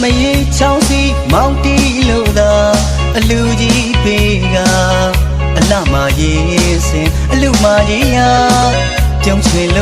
မရေချောင်းစီမောင်းတီလို့သာအလူကြီးပေကအလမရေစင်အလူမကြီးရာပြုံးချွေလို့